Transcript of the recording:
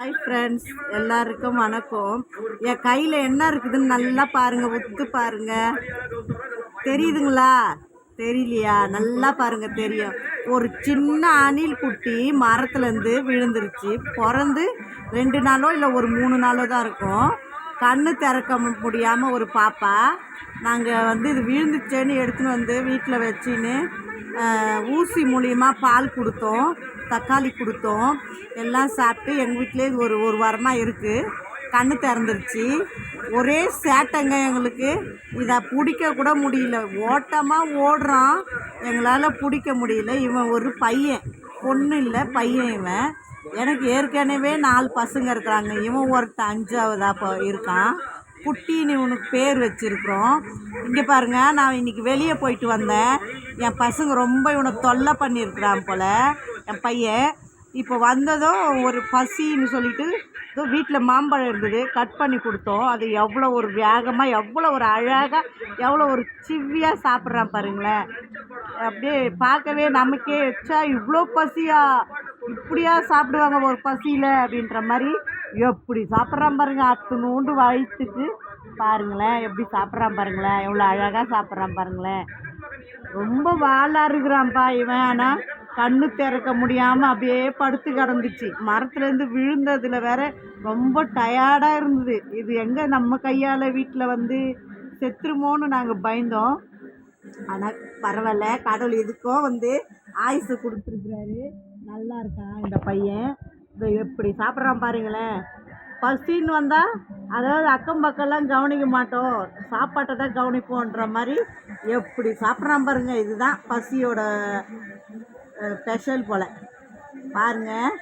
Hi friends எல்லாருக்கும் வணக்கம். என் கையில் என்ன இருக்குதுன்னு நல்லா பாருங்கள் ஒத்து பாருங்கள் தெரியுதுங்களா? தெரியலையா? நல்லா பாருங்கள் தெரியும். ஒரு சின்ன அணில் குட்டி மரத்துலேருந்து விழுந்துருச்சு. பிறந்து ரெண்டு நாளோ இல்லை ஒரு மூணு நாளோ தான் இருக்கும். கண்ணு திறக்க முடியாமல் ஒரு பாப்பா. நாங்கள் வந்து இது விழுந்துச்சேன்னு எடுத்துன்னு வந்து வீட்டில் வச்சுன்னு ஊசி மூலியமாக பால் கொடுத்தோம் தக்காளி கொடுத்தோம் எல்லாம் சாப்பிட்டு எங்கள் வீட்டிலே ஒரு ஒரு வாரமாக இருக்குது கண்ணு திறந்துருச்சு. ஒரே சேட்டைங்க எங்களுக்கு. இதை பிடிக்க கூட முடியல. ஓட்டமாக ஓடுறான். எங்களால் பிடிக்க முடியல. இவன் ஒரு பையன். பொண்ணு இல்லை பையன் இவன். எனக்கு ஏற்கனவே நாலு பசங்க இருக்கிறாங்க. இவன் ஒருத்தன் அஞ்சாவதாக இப்போ இருக்கான். குட்டின்னு இவனுக்கு பேர் வச்சுருக்குறோம். இங்கே பாருங்க நான் இன்னைக்கு வெளியே போயிட்டு வந்தேன். என் பசங்க ரொம்ப இவனை தொல்லை பண்ணியிருக்கிறான் போல். என் பையன் இப்போ வந்ததும் ஒரு பசின்னு சொல்லிட்டு ஏதோ வீட்டில் மாம்பழம் இருந்தது கட் பண்ணி கொடுத்தோம். அது எவ்வளோ ஒரு வேகமாக எவ்வளோ ஒரு அழகாக எவ்வளோ ஒரு சிவ்வியாக சாப்பிட்றான் பாருங்களேன். அப்படியே பார்க்கவே நமக்கே வச்சா இவ்வளோ பசியா? இப்படியா சாப்பிடுவாங்க ஒரு பசியில்? அப்படின்ற மாதிரி எப்படி சாப்பிட்றான் பாருங்க அத்துணூண்டு வயிற்றுக்கு பாருங்களேன் எப்படி சாப்பிட்றான் பாருங்களேன் எவ்வளோ அழகாக சாப்பிட்றான் பாருங்களேன். ரொம்ப வாளாக இருக்கிறான்ப்பா இவன் ஆனால் கண்ணு திறக்க முடியாமல் அப்படியே படுத்து கிடந்துச்சு. மரத்துலேருந்து விழுந்ததில் வேற ரொம்ப டயர்டாக இருந்தது. இது எங்கே நம்ம கையால் வீட்டில் வந்து செத்துருமோன்னு நாங்கள் பயந்தோம். ஆனால் பரவாயில்ல கடவுள் எதுக்கும் வந்து ஆயுசு கொடுத்துருக்குறாரு. நல்லா இருக்கான் இந்த பையன். இதை எப்படி சாப்பிட்றான் பாருங்களேன். பசின்னு வந்தால் அதாவது அக்கம் பக்கம்லாம் கவனிக்க மாட்டோம். சாப்பாட்டை தான் கவனிப்போன்ற மாதிரி எப்படி சாப்பிட்றான் பாருங்கள் இதுதான் பசியோட ஸ்பெஷல் போல். பாருங்கள்